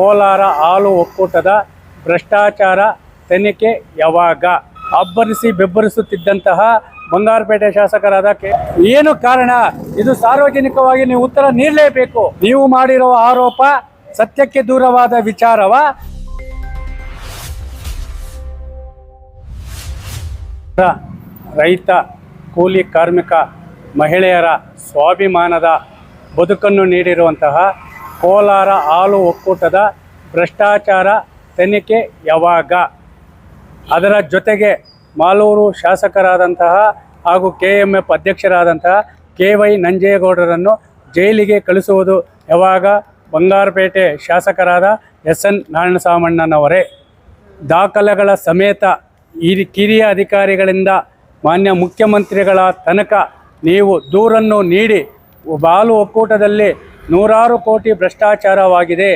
ಕೋಲಾರ ಹಾಲು ಒಕ್ಕೂಟದ ಭ್ರಷ್ಟಾಚಾರ ತನಿಖೆ ಯಾವಾಗ? ಅಬ್ಬರಿಸಿ ಬೆಬ್ಬರಿಸುತ್ತಿದ್ದಂತಹ ಬಂಗಾರಪೇಟೆ ಶಾಸಕರಾದ ಏನು ಕಾರಣ? ಇದು ಸಾರ್ವಜನಿಕವಾಗಿ ನೀವು ಉತ್ತರ ನೀಡಲೇಬೇಕು. ನೀವು ಮಾಡಿರುವ ಆರೋಪ ಸತ್ಯಕ್ಕೆ ದೂರವಾದ ವಿಚಾರವ? ರೈತ, ಕೂಲಿ ಕಾರ್ಮಿಕ, ಮಹಿಳೆಯರ ಸ್ವಾಭಿಮಾನದ ಬದುಕನ್ನು ನೀಡಿರುವಂತಹ ಕೋಲಾರ ಹಾಲು ಒಕ್ಕೂಟದ ಭ್ರಷ್ಟಾಚಾರ ತನಿಖೆ ಯಾವಾಗ? ಅದರ ಜೊತೆಗೆ ಮಾಲೂರು ಶಾಸಕರಾದಂತಹ ಹಾಗೂ ಕೆ ಎಂ ಎಫ್ ಅಧ್ಯಕ್ಷರಾದಂತಹ ಕೆ ವೈ ನಂಜೇಗೌಡರನ್ನು ಜೈಲಿಗೆ ಕಳಿಸುವುದು ಯಾವಾಗ? ಬಂಗಾರಪೇಟೆ ಶಾಸಕರಾದ ಎಸ್ ಎನ್ ನಾರಾಯಣಸಾಮಣ್ಣನವರೇ. ದಾಖಲೆಗಳ ಸಮೇತ ಈ ಕಿರಿಯ ಅಧಿಕಾರಿಗಳಿಂದ ಮಾನ್ಯ ಮುಖ್ಯಮಂತ್ರಿಗಳ ತನಕ ನೀವು ದೂರನ್ನು ನೀಡಿ, ಬಾಲು ಒಕ್ಕೂಟದಲ್ಲಿ ನೂರಾರು ಕೋಟಿ ಭ್ರಷ್ಟಾಚಾರವಾಗಿದೆ.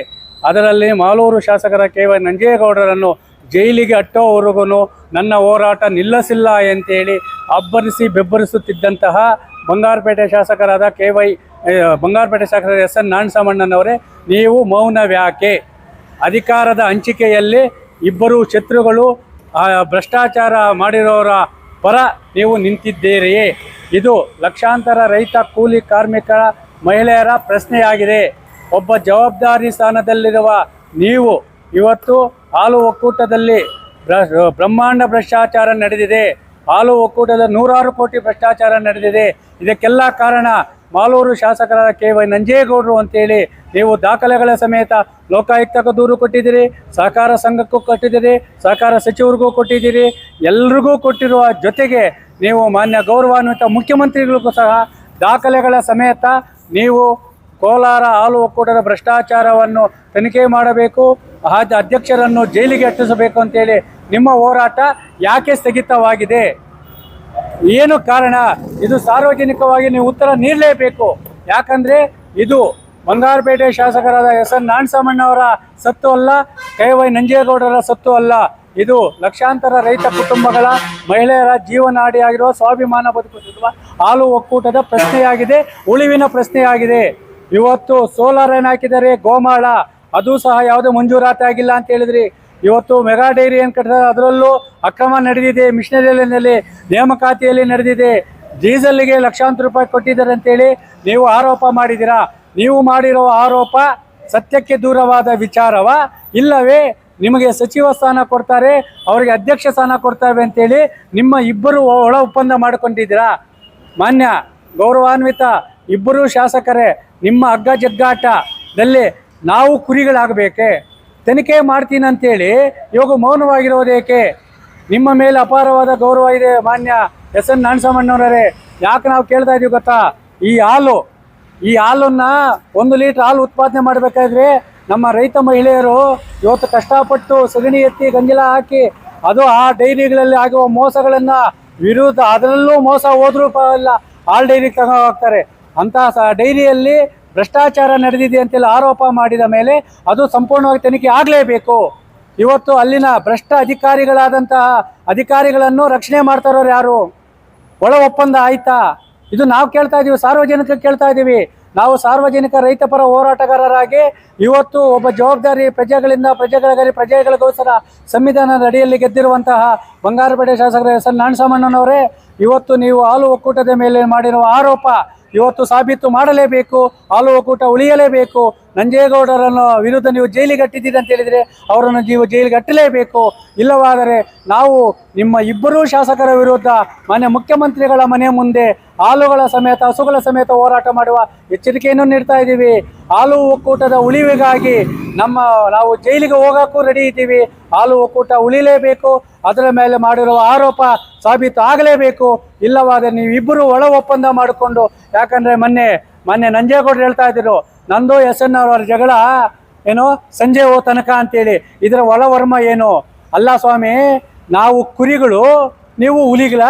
ಅದರಲ್ಲಿ ಮಾಲೂರು ಶಾಸಕರ ಕೆ ವೈ ನಂಜೇಗೌಡರನ್ನು ಜೈಲಿಗೆ ಅಟ್ಟೋವರೆಗೂ ನನ್ನ ಹೋರಾಟ ನಿಲ್ಲಿಸಿಲ್ಲ ಅಂತೇಳಿ ಅಬ್ಬರಿಸಿ ಬೆಬ್ಬರಿಸುತ್ತಿದ್ದಂತಹ ಬಂಗಾರಪೇಟೆ ಶಾಸಕರಾದ ಕೆ ವೈ ಬಂಗಾರಪೇಟೆ ಶಾಸಕರ ಎಸ್ ಎನ್ ನಾರಾಯಣಸ್ವಾಮಣ್ಣನವರೇ, ನೀವು ಮೌನವ್ಯಾಕೆ ಅಧಿಕಾರದ ಹಂಚಿಕೆಯಲ್ಲಿ ಇಬ್ಬರು ಶತ್ರುಗಳು ಭ್ರಷ್ಟಾಚಾರ ಮಾಡಿರೋರ ಪರ ನೀವು ನಿಂತಿದ್ದೀರಿಯೇ. ಇದು ಲಕ್ಷಾಂತರ ರೈತ ಕೂಲಿ ಕಾರ್ಮಿಕರ ಮಹಿಳೆಯರ ಪ್ರಶ್ನೆಯಾಗಿದೆ. ಒಬ್ಬ ಜವಾಬ್ದಾರಿ ಸ್ಥಾನದಲ್ಲಿರುವ ನೀವು ಇವತ್ತು ಹಾಲು ಒಕ್ಕೂಟದಲ್ಲಿ ಬ್ರಹ್ಮಾಂಡ ಭ್ರಷ್ಟಾಚಾರ ನಡೆದಿದೆ. ಹಾಲು ಒಕ್ಕೂಟದ ನೂರಾರು ಕೋಟಿ ಭ್ರಷ್ಟಾಚಾರ ನಡೆದಿದೆ. ಇದಕ್ಕೆಲ್ಲ ಕಾರಣ ಮಾಲೂರು ಶಾಸಕರಾದ ಕೆ ವೈ ನಂಜೇಗೌಡರು ಅಂತೇಳಿ ನೀವು ದಾಖಲೆಗಳ ಸಮೇತ ಲೋಕಾಯುಕ್ತಕ್ಕೆ ದೂರು ಕೊಟ್ಟಿದ್ದೀರಿ, ಸಹಕಾರ ಸಂಘಕ್ಕೂ ಕೊಟ್ಟಿದ್ದೀರಿ, ಸಹಕಾರ ಸಚಿವರಿಗೂ ಕೊಟ್ಟಿದ್ದೀರಿ. ಎಲ್ರಿಗೂ ಕೊಟ್ಟಿರುವ ಜೊತೆಗೆ ನೀವು ಮಾನ್ಯ ಗೌರವಾನ್ವಿತ ಮುಖ್ಯಮಂತ್ರಿಗಳಿಗೂ ಸಹ ದಾಖಲೆಗಳ ಸಮೇತ ನೀವು ಕೋಲಾರ ಹಾಲು ಒಕ್ಕೂಟದ ಭ್ರಷ್ಟಾಚಾರವನ್ನು ತನಿಖೆ ಮಾಡಬೇಕು ಅಧ್ಯಕ್ಷರನ್ನು ಜೈಲಿಗೆ ಅಟ್ಟಿಸಬೇಕು ಅಂತೇಳಿ ನಿಮ್ಮ ಹೋರಾಟ ಯಾಕೆ ಸ್ಥಗಿತವಾಗಿದೆ? ಏನು ಕಾರಣ? ಇದು ಸಾರ್ವಜನಿಕವಾಗಿ ನೀವು ಉತ್ತರ ನೀಡಲೇಬೇಕು. ಯಾಕಂದ್ರೆ ಇದು ಬಂಗಾರಪೇಟೆ ಶಾಸಕರಾದ ಎಸ್ ಎನ್ ನಾಣಸಾಮಣ್ಣವರ ಸತ್ತು ಅಲ್ಲ, ಕೈ ವೈ ನಂಜೇಗೌಡರ ಸತ್ತು ಅಲ್ಲ. ಇದು ಲಕ್ಷಾಂತರ ರೈತ ಕುಟುಂಬಗಳ ಮಹಿಳೆಯರ ಜೀವನಾಡಿಯಾಗಿರುವ ಸ್ವಾಭಿಮಾನ ಬದುಕುತ್ತಿರುವ ಹಾಲು ಒಕ್ಕೂಟದ ಪ್ರಶ್ನೆಯಾಗಿದೆ, ಉಳಿವಿನ ಪ್ರಶ್ನೆಯಾಗಿದೆ. ಇವತ್ತು ಸೋಲಾರ್ ಏನ್ ಹಾಕಿದರೆ ಗೋಮಾಳ, ಅದು ಸಹ ಯಾವುದೇ ಮಂಜೂರಾತಿ ಆಗಿಲ್ಲ ಅಂತ ಹೇಳಿದ್ರಿ. ಇವತ್ತು ಮೆಗಾ ಡೈರಿ ಏನು ಕಟ್ಟಿದ್ದಾರೆ, ಅದರಲ್ಲೂ ಅಕ್ರಮ ನಡೆದಿದೆ, ಮಿಷನರಿಯಲ್ಲಿ ನೇಮಕಾತಿಯಲ್ಲಿ ನಡೆದಿದೆ. ಡೀಸೆಲ್ಗೆ ಲಕ್ಷಾಂತರ ರೂಪಾಯಿ ಕೊಟ್ಟಿದ್ದಾರೆ ಅಂತೇಳಿ ನೀವು ಆರೋಪ ಮಾಡಿದ್ದೀರಾ? ನೀವು ಮಾಡಿರುವ ಆರೋಪ ಸತ್ಯಕ್ಕೆ ದೂರವಾದ ವಿಚಾರವ? ಇಲ್ಲವೇ? ನಿಮಗೆ ಸಚಿವ ಸ್ಥಾನ ಕೊಡ್ತಾರೆ, ಅವರಿಗೆ ಅಧ್ಯಕ್ಷ ಸ್ಥಾನ ಕೊಡ್ತಾರೆ ಅಂತೇಳಿ ನಿಮ್ಮ ಇಬ್ಬರು ಒಳ ಒಪ್ಪಂದ ಮಾಡಿಕೊಂಡಿದ್ದೀರಾ? ಮಾನ್ಯ, ಗೌರವಾನ್ವಿತ ಇಬ್ಬರು ಶಾಸಕರೇ, ನಿಮ್ಮ ಹಗ್ಗ ಜಗ್ಗಾಟದಲ್ಲಿ ನಾವು ಕುರಿಗಳಾಗಬೇಕೆ? ತನಿಖೆ ಮಾಡ್ತೀನಿ ಅಂತೇಳಿ ಇವಾಗ ಮೌನವಾಗಿರೋದೇಕೆ? ನಿಮ್ಮ ಮೇಲೆ ಅಪಾರವಾದ ಗೌರವ ಇದೆ, ಮಾನ್ಯ ಎಸ್ ಎನ್ ನಾರಾಯಣಸ್ವಾಮಣ್ಣವರೇ ಯಾಕೆ ನಾವು ಕೇಳ್ತಾ ಇದೀವಿ ಗೊತ್ತಾ? ಈ ಹಾಲು, ಈ ಹಾಲನ್ನು ಒಂದು ಲೀಟ್ರ್ ಹಾಲು ಉತ್ಪಾದನೆ ಮಾಡಬೇಕಾದ್ರೆ ನಮ್ಮ ರೈತ ಮಹಿಳೆಯರು ಇವತ್ತು ಕಷ್ಟಪಟ್ಟು ಸಗಣಿ ಎತ್ತಿ ಗಂಜಲ ಹಾಕಿ ಅದು ಆ ಡೈರಿಗಳಲ್ಲಿ ಆಗುವ ಮೋಸಗಳನ್ನು ವಿರುದ್ಧ ಅದರಲ್ಲೂ ಮೋಸ ಹೋದ್ರೂ ಪಲ್ಲ ಹಾಲು ಡೈರಿ ತಗೋ ಹೋಗ್ತಾರೆ. ಅಂತಹ ಡೈರಿಯಲ್ಲಿ ಭ್ರಷ್ಟಾಚಾರ ನಡೆದಿದೆ ಅಂತೆಲ್ಲ ಆರೋಪ ಮಾಡಿದ ಮೇಲೆ ಅದು ಸಂಪೂರ್ಣವಾಗಿ ತನಿಖೆ ಆಗಲೇಬೇಕು. ಇವತ್ತು ಅಲ್ಲಿನ ಭ್ರಷ್ಟ ಅಧಿಕಾರಿಗಳಾದಂತಹ ಅಧಿಕಾರಿಗಳನ್ನು ರಕ್ಷಣೆ ಮಾಡ್ತಾರೋರು ಯಾರು? ಒಳ ಒಪ್ಪಂದ ಆಯ್ತಾ? ಇದು ನಾವು ಕೇಳ್ತಾ ಇದೀವಿ ಸಾರ್ವಜನಿಕ ಕೇಳ್ತಾ ಇದ್ದೀವಿ ನಾವು ಸಾರ್ವಜನಿಕ ರೈತ ಪರ ಹೋರಾಟಗಾರರಾಗಿ ಇವತ್ತು ಒಬ್ಬ ಜವಾಬ್ದಾರಿ ಪ್ರಜೆಗಳಿಂದ ಪ್ರಜೆಗಳಿಗಾಗಿ ಪ್ರಜೆಗಳಿಗೋಸ್ಕರ ಸಂವಿಧಾನದ ಅಡಿಯಲ್ಲಿ ಗೆದ್ದಿರುವಂತಹ ಬಂಗಾರಪೇಟೆ ಶಾಸಕರ ಎಸ್ ಎಲ್ ನಾಣಸಾಮಣ್ಣನವರೇ ಇವತ್ತು ನೀವು ಹಾಲು ಒಕ್ಕೂಟದ ಮೇಲೆ ಮಾಡಿರುವ ಆರೋಪ ಇವತ್ತು ಸಾಬೀತು ಮಾಡಲೇಬೇಕು ಹಾಲು ಒಕ್ಕೂಟ ಉಳಿಯಲೇಬೇಕು. ನಂಜೇಗೌಡರನ್ನು ವಿರುದ್ಧ ನೀವು ಜೈಲಿಗೆ ಕಟ್ಟಿದ್ದೀರಿ ಅಂತ ಹೇಳಿದರೆ ಅವರನ್ನು ನೀವು ಜೈಲಿಗೆ ಕಟ್ಟಲೇಬೇಕು. ಇಲ್ಲವಾದರೆ ನಾವು ನಿಮ್ಮ ಇಬ್ಬರೂ ಶಾಸಕರ ವಿರುದ್ಧ ಮನೆ ಮುಖ್ಯಮಂತ್ರಿಗಳ ಮನೆ ಮುಂದೆ ಹಾಲುಗಳ ಸಮೇತ ಹಸುಗಳ ಸಮೇತ ಹೋರಾಟ ಮಾಡುವ ಎಚ್ಚರಿಕೆಯನ್ನು ನೀಡ್ತಾ ಇದ್ದೀವಿ. ಹಾಲು ಒಕ್ಕೂಟದ ಉಳಿವಿಗಾಗಿ ನಮ್ಮ ನಾವು ಜೈಲಿಗೆ ಹೋಗಕ್ಕೂ ರೆಡಿ ಇದ್ದೀವಿ. ಹಾಲು ಒಕ್ಕೂಟ ಉಳಿಲೇಬೇಕು. ಅದರ ಮೇಲೆ ಮಾಡಿರುವ ಆರೋಪ ಸಾಬೀತು ಆಗಲೇಬೇಕು. ಇಲ್ಲವಾದರೆ ನೀವಿಬ್ಬರು ಒಳ ಒಪ್ಪಂದ ಮಾಡಿಕೊಂಡು, ಯಾಕಂದರೆ ಮೊನ್ನೆ ಮೊನ್ನೆ ನಂಜೇಗೌಡರು ಹೇಳ್ತಾ ಇದ್ದರು ನಂದು ಎಸ್ ಎನ್ ಅವರ ಜಗಳ ಏನು ಸಂಜೆ ಹೋ ತನಕ ಅಂತೇಳಿ. ಇದರ ಒಳವರ್ಮ ಏನು? ಅಲ್ಲ ಸ್ವಾಮಿ, ನಾವು ಕುರಿಗಳು, ನೀವು ಹುಲಿಗಳ?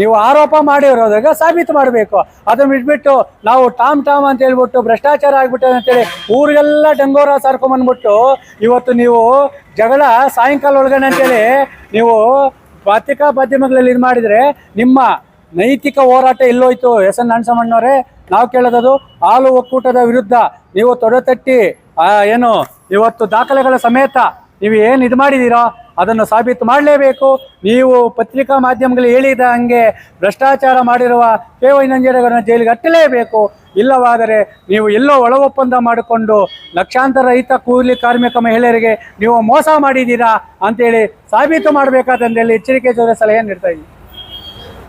ನೀವು ಆರೋಪ ಮಾಡಿರೋದಾಗ ಸಾಬೀತು ಮಾಡಬೇಕು. ಅದನ್ನು ಬಿಟ್ಬಿಟ್ಟು ನಾವು ಟಾಮ್ ಟಾಮ್ ಅಂತ ಹೇಳ್ಬಿಟ್ಟು ಭ್ರಷ್ಟಾಚಾರ ಆಗ್ಬಿಟ್ಟೆ ಅಂತೇಳಿ ಊರಿಗೆಲ್ಲ ಡಂಗೋರ ಸಾರ್ಕೊಂಬಂದ್ಬಿಟ್ಟು ಇವತ್ತು ನೀವು ಜಗಳ ಸಾಯಂಕಾಲ ಒಳಗಡೆ ಅಂತೇಳಿ ನೀವು ಪತ್ರಿಕಾ ಮಾಧ್ಯಮಗಳಲ್ಲಿ ಇದು ಮಾಡಿದರೆ ನಿಮ್ಮ ನೈತಿಕ ಹೋರಾಟ ಎಲ್ಲೋಯ್ತು. ಎಸ್ ಎನ್ ನಾರಾಯಣಸ್ವಾಮಣ್ಣವರೇ ನಾವು ಕೇಳೋದದು ಹಾಲು ಒಕ್ಕೂಟದ ವಿರುದ್ಧ. ನೀವು ತೊಡೆತಟ್ಟಿ ಏನು, ಇವತ್ತು ದಾಖಲೆಗಳ ಸಮೇತ ನೀವು ಏನು ಇದು ಮಾಡಿದ್ದೀರೋ ಅದನ್ನು ಸಾಬೀತು ಮಾಡಲೇಬೇಕು. ನೀವು ಪತ್ರಿಕಾ ಮಾಧ್ಯಮಗಳು ಹೇಳಿದ ಹಂಗೆ ಭ್ರಷ್ಟಾಚಾರ ಮಾಡಿರುವ ಕೆ ವೈ ನಂಜೇಗೌಡರನ್ನ ಜೈಲಿಗೆ ಹತ್ತಲೇಬೇಕು ಇಲ್ಲವಾದರೆ ನೀವು ಎಲ್ಲೋ ಒಳ ಒಪ್ಪಂದ ಮಾಡಿಕೊಂಡು ಲಕ್ಷಾಂತರ ರೈತ ಕೂಲಿ ಕಾರ್ಮಿಕ ಮಹಿಳೆಯರಿಗೆ ನೀವು ಮೋಸ ಮಾಡಿದ್ದೀರಾ ಅಂತೇಳಿ ಸಾಬೀತು ಮಾಡಬೇಕಾದಂತೇಳಿ ಎಚ್ಚರಿಕೆ ಜೊತೆ ಸಲಹೆ ನೀಡ್ತಾ ಇದ್ದೀನಿ.